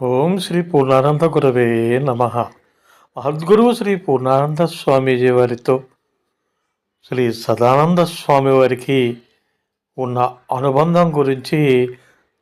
ఓం శ్రీ పూర్ణానంద గురవే నమ. మహద్గురువు శ్రీ పూర్ణానంద స్వామీజీ వారితో శ్రీ సదానంద స్వామి వారికి ఉన్న అనుబంధం గురించి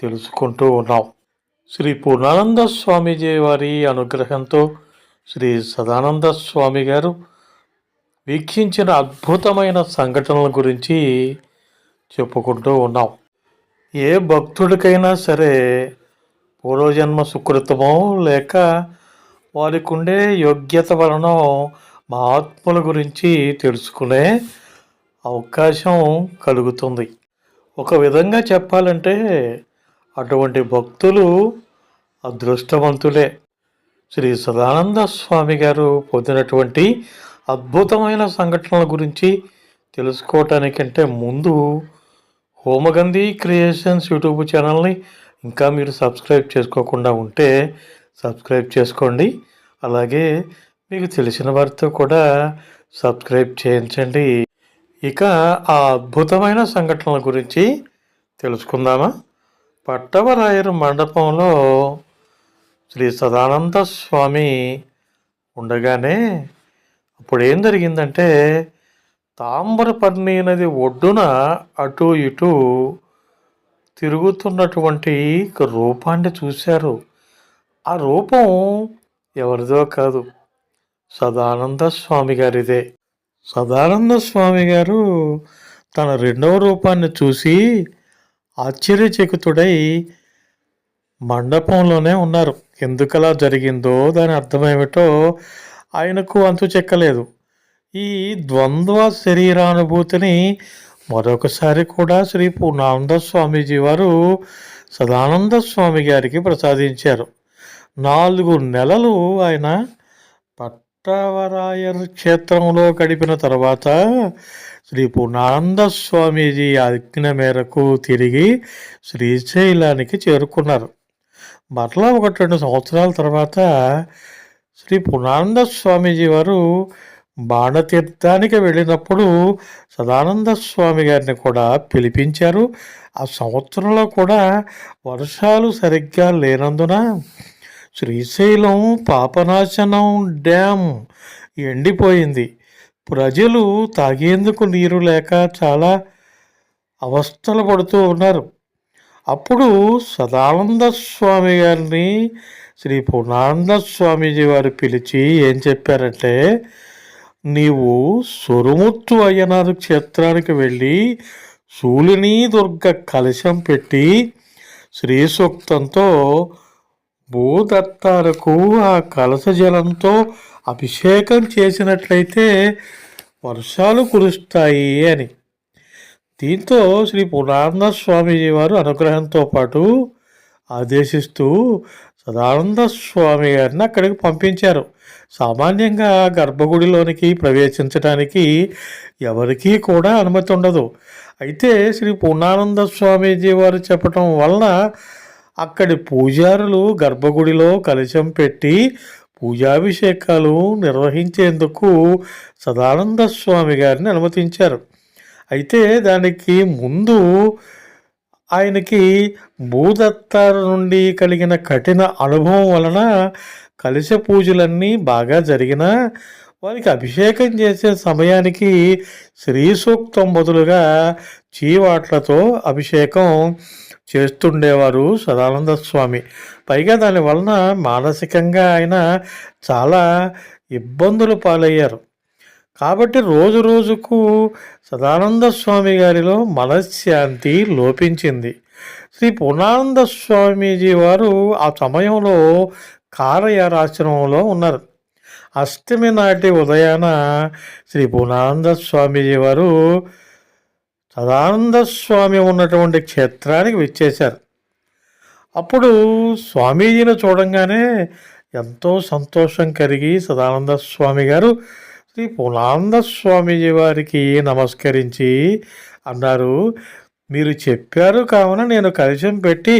తెలుసుకుంటూ ఉన్నాం. శ్రీ పూర్ణానంద స్వామీజీ వారి అనుగ్రహంతో శ్రీ సదానంద స్వామి గారు వీక్షించిన అద్భుతమైన సంఘటనల గురించి చెప్పుకుంటూ ఉన్నాం. ఏ భక్తుడికైనా సరే పూర్వజన్మ సుకృతమో లేక వారికి ఉండే యోగ్యత వలన మహాత్ముల గురించి తెలుసుకునే అవకాశం కలుగుతుంది. ఒక విధంగా చెప్పాలంటే అటువంటి భక్తులు అదృష్టవంతులే. శ్రీ సదానంద స్వామి గారు పొందినటువంటి అద్భుతమైన సంఘటనల గురించి తెలుసుకోవటానికంటే ముందు హోమగంధి క్రియేషన్స్ యూట్యూబ్ ఛానల్ని ఇంకా మీరు సబ్స్క్రైబ్ చేసుకోకుండా ఉంటే సబ్స్క్రైబ్ చేసుకోండి. అలాగే మీకు తెలిసిన వారితో కూడా సబ్స్క్రైబ్ చేయించండి. ఇక ఆ అద్భుతమైన సంఘటనల గురించి తెలుసుకుందామా? పట్టవరాయరు మండపంలో శ్రీ సదానంద స్వామి ఉండగానే అప్పుడు ఏం జరిగిందంటే తాంబరపర్ణి నది ఒడ్డున అటు ఇటు తిరుగుతున్నటువంటి ఒక రూపాన్ని చూశారు. ఆ రూపం ఎవరిదో కాదు సదానంద స్వామి గారిదే. సదానంద స్వామి గారు తన రెండవ రూపాన్ని చూసి ఆశ్చర్యచకితుడై మండపంలోనే ఉన్నారు. ఎందుకలా జరిగిందో దాని అర్థమేమిటో ఆయనకు అంతు చెక్కలేదు. ఈ ద్వంద్వ శరీరానుభూతిని మరొకసారి కూడా శ్రీ పూర్ణానంద స్వామీజీ వారు సదానంద స్వామి గారికి ప్రసాదించారు. నాలుగు నెలలు ఆయన పట్టవరాయర్ క్షేత్రంలో గడిపిన తర్వాత శ్రీ పూర్ణానంద స్వామీజీ ఆజ్ఞ మేరకు తిరిగి శ్రీశైలానికి చేరుకున్నారు. మరలా ఒకటి రెండు సంవత్సరాల తర్వాత శ్రీ పూర్ణానంద స్వామీజీ వారు బాణతీర్థానికి వెళ్ళినప్పుడు సదానంద స్వామి గారిని కూడా పిలిపించారు. ఆ సంవత్సరంలో కూడా వర్షాలు సరిగ్గా లేనందున శ్రీశైలం పాపనాశనం డ్యామ్ ఎండిపోయింది. ప్రజలు తాగేందుకు నీరు లేక చాలా అవస్థలు పడుతూ ఉన్నారు. అప్పుడు సదానంద స్వామి గారిని శ్రీ పూర్ణానంద స్వామీజీ వారు పిలిచి ఏం చెప్పారంటే నీవు సొరుముత్తు అయ్యనారు క్షేత్రానికి వెళ్ళి శూలిని దుర్గ కలశం పెట్టి శ్రీ సూక్తంతో భూదత్తాలకు ఆ కలశ జలంతో అభిషేకం చేసినట్లయితే వర్షాలు కురుస్తాయి అని. దీంతో శ్రీ పురాణ స్వామీజీ వారు అనుగ్రహంతో పాటు ఆదేశిస్తూ సదానంద స్వామి గారిని అక్కడికి పంపించారు. సామాన్యంగా గర్భగుడిలోనికి ప్రవేశించడానికి ఎవరికీ కూడా అనుమతి ఉండదు. అయితే శ్రీ పూర్ణానంద స్వామీజీ వారు చెప్పటం వలన అక్కడి పూజారులు గర్భగుడిలో కలశం పెట్టి పూజాభిషేకాలు నిర్వహించేందుకు సదానంద స్వామి గారిని అనుమతించారు. అయితే దానికి ముందు ఆయనకి భూదత్తారు నుండి కలిగిన కఠిన అనుభవం వలన కలశ పూజలన్నీ బాగా జరిగినా వారికి అభిషేకం చేసే సమయానికి శ్రీ సూక్తం బదులుగా చీవాట్లతో అభిషేకం చేస్తుండేవారు సదానంద స్వామి. పైగా దాని వలన మానసికంగా ఆయన చాలా ఇబ్బందులు పాలయ్యారు. కాబట్టి రోజు రోజుకు సదానంద స్వామి గారిలో మనశ్శాంతి లోపించింది. శ్రీ పూర్ణానంద స్వామీజీ వారు ఆ సమయంలో కారయారాశ్రమంలో ఉన్నారు. అష్టమి నాటి ఉదయాన శ్రీ పూర్ణానంద స్వామీజీ వారు సదానంద స్వామి ఉన్నటువంటి క్షేత్రానికి విచ్చేశారు. అప్పుడు స్వామీజీని చూడంగానే ఎంతో సంతోషం కలిగి సదానంద స్వామి గారు శ్రీ పులాంద స్వామీజీ వారికి నమస్కరించి అన్నారు మీరు చెప్పారు కావున నేను కలశం పెట్టి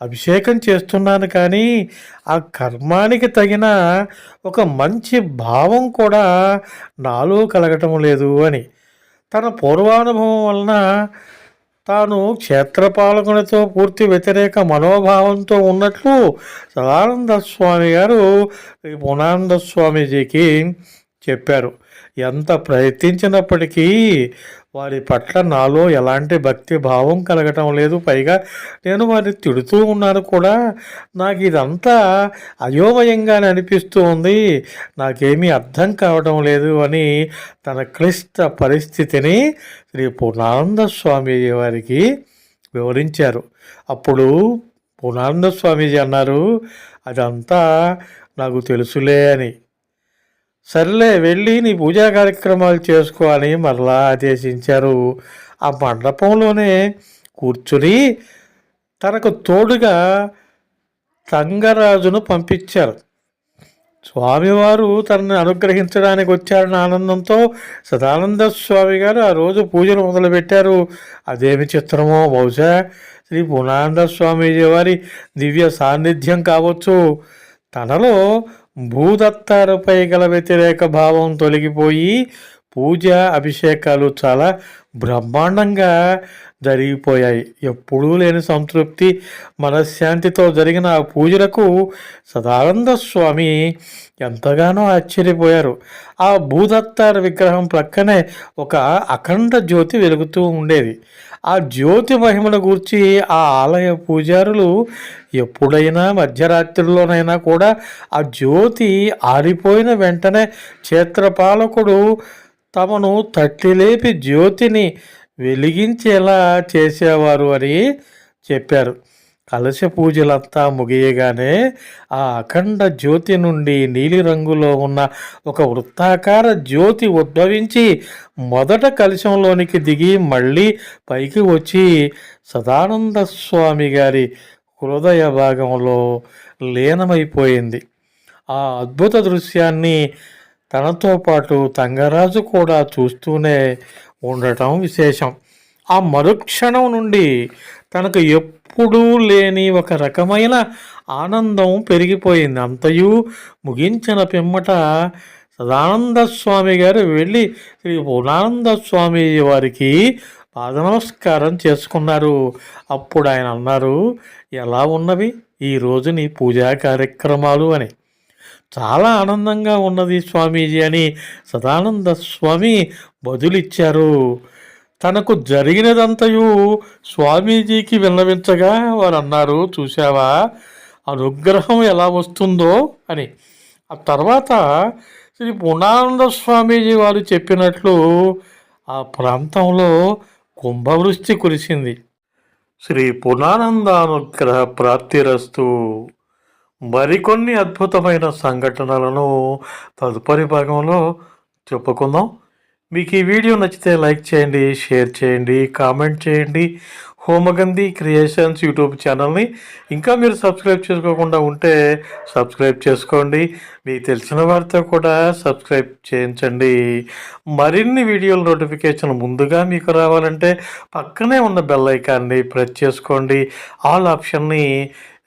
అభిషేకం చేస్తున్నాను కానీ ఆ కర్మానికి తగిన ఒక మంచి భావం కూడా నాలో కలగటం లేదు అని. తన పూర్వానుభవం వలన తాను క్షేత్రపాలకునితో పూర్తి వ్యతిరేక మనోభావంతో ఉన్నట్లు సదానంద స్వామి గారు పునానంద స్వామీజీకి చెప్పారు. ఎంత ప్రయత్నించినప్పటికీ వారి పట్ల నాలో ఎలాంటి భక్తి భావం కలగటం లేదు. పైగా నేను వారిని తిడుతూ ఉన్నాను కూడా. నాకు ఇదంతా అయోమయంగా అనిపిస్తూ ఉంది. నాకేమీ అర్థం కావడం లేదు అని తన క్లిష్ట పరిస్థితిని శ్రీ పూర్ణానంద స్వామీజీ వారికి వివరించారు. అప్పుడు పూర్ణానంద స్వామీజీ అన్నారు అదంతా నాకు తెలుసులే అని. సర్లే వెళ్ళి నీ పూజా కార్యక్రమాలు చేసుకో అని మరలా ఆదేశించారు. ఆ మండపంలోనే కూర్చుని తనకు తోడుగా తంగరాజును పంపించారు. స్వామివారు తనని అనుగ్రహించడానికి వచ్చారన్న ఆనందంతో సదానంద స్వామి గారు ఆ రోజు పూజలు మొదలుపెట్టారు. అదేమి చిత్రమో బహుశా శ్రీ పూర్ణానంద స్వామీజీ వారి దివ్య సాన్నిధ్యం కావచ్చు. తనలో భూదత్తారుపై గల వ్యతిరేక భావం తొలగిపోయి పూజ అభిషేకాలు చాలా బ్రహ్మాండంగా జరిగిపోయాయి. ఎప్పుడూ లేని సంతృప్తి మనశ్శాంతితో జరిగిన ఆ పూజలకు సదానంద స్వామి ఎంతగానో ఆశ్చర్యపోయారు. ఆ భూదత్తార విగ్రహం ప్రక్కనే ఒక అఖండ జ్యోతి వెలుగుతూ ఉండేది. ఆ జ్యోతి మహిమను గూర్చి ఆ ఆలయ పూజారులు ఎప్పుడైనా మధ్యరాత్రిలోనైనా కూడా ఆ జ్యోతి ఆరిపోయిన వెంటనే క్షేత్రపాలకుడు తమను తట్టిలేపి జ్యోతిని వెలిగించేలా చేసేవారు అని చెప్పారు. కలశ పూజలంతా ముగియగానే ఆ అఖండ జ్యోతి నుండి నీలిరంగులో ఉన్న ఒక వృత్తాకార జ్యోతి ఉద్భవించి మొదట కలశంలోనికి దిగి మళ్ళీ పైకి వచ్చి సదానంద స్వామి గారి హృదయ భాగంలో లీనమైపోయింది. ఆ అద్భుత దృశ్యాన్ని తనతో పాటు తంగరాజు కూడా చూస్తూనే ఉండటం విశేషం. ఆ మరుక్షణం నుండి తనకు ఎప్పుడూ లేని ఒక రకమైన ఆనందం పెరిగిపోయింది. అంతయు ముగించిన పిమ్మట సదానంద స్వామి గారు వెళ్ళి శ్రీ పూర్ణానంద స్వామి వారికి పాదనమస్కారం చేసుకున్నారు. అప్పుడు ఆయన అన్నారు ఎలా ఉన్నవి? ఈరోజు నీ పూజా కార్యక్రమాలు అని. చాలా ఆనందంగా ఉన్నది స్వామీజీ అని సదానంద స్వామి బదులిచ్చారు. తనకు జరిగినదంతయు స్వామీజీకి విన్నవించగా వారు అన్నారు చూసావా అనుగ్రహం ఎలా వస్తుందో? అని. ఆ తర్వాత శ్రీ పూర్ణానంద స్వామీజీ వారు చెప్పినట్లు ఆ ప్రాంతంలో కుంభవృష్టి కురిసింది. శ్రీ పూర్ణానందానుగ్రహ ప్రాప్తిరస్తు. మరికొన్ని అద్భుతమైన సంఘటనలను తదుపరి భాగంలో చెప్పుకుందాం. మీకు ఈ వీడియో నచ్చితే లైక్ చేయండి షేర్ చేయండి కామెంట్ చేయండి. హోమగంధి క్రియేషన్స్ యూట్యూబ్ ఛానల్ని ఇంకా మీరు సబ్స్క్రైబ్ చేసుకోకుండా ఉంటే సబ్స్క్రైబ్ చేసుకోండి. మీకు తెలిసిన వారితో కూడా సబ్స్క్రైబ్ చేయించండి. మరిన్ని వీడియోల నోటిఫికేషన్ ముందుగా మీకు రావాలంటే పక్కనే ఉన్న బెల్ ఐకాన్ని ప్రెస్ చేసుకోండి. ఆల్ ఆప్షన్ని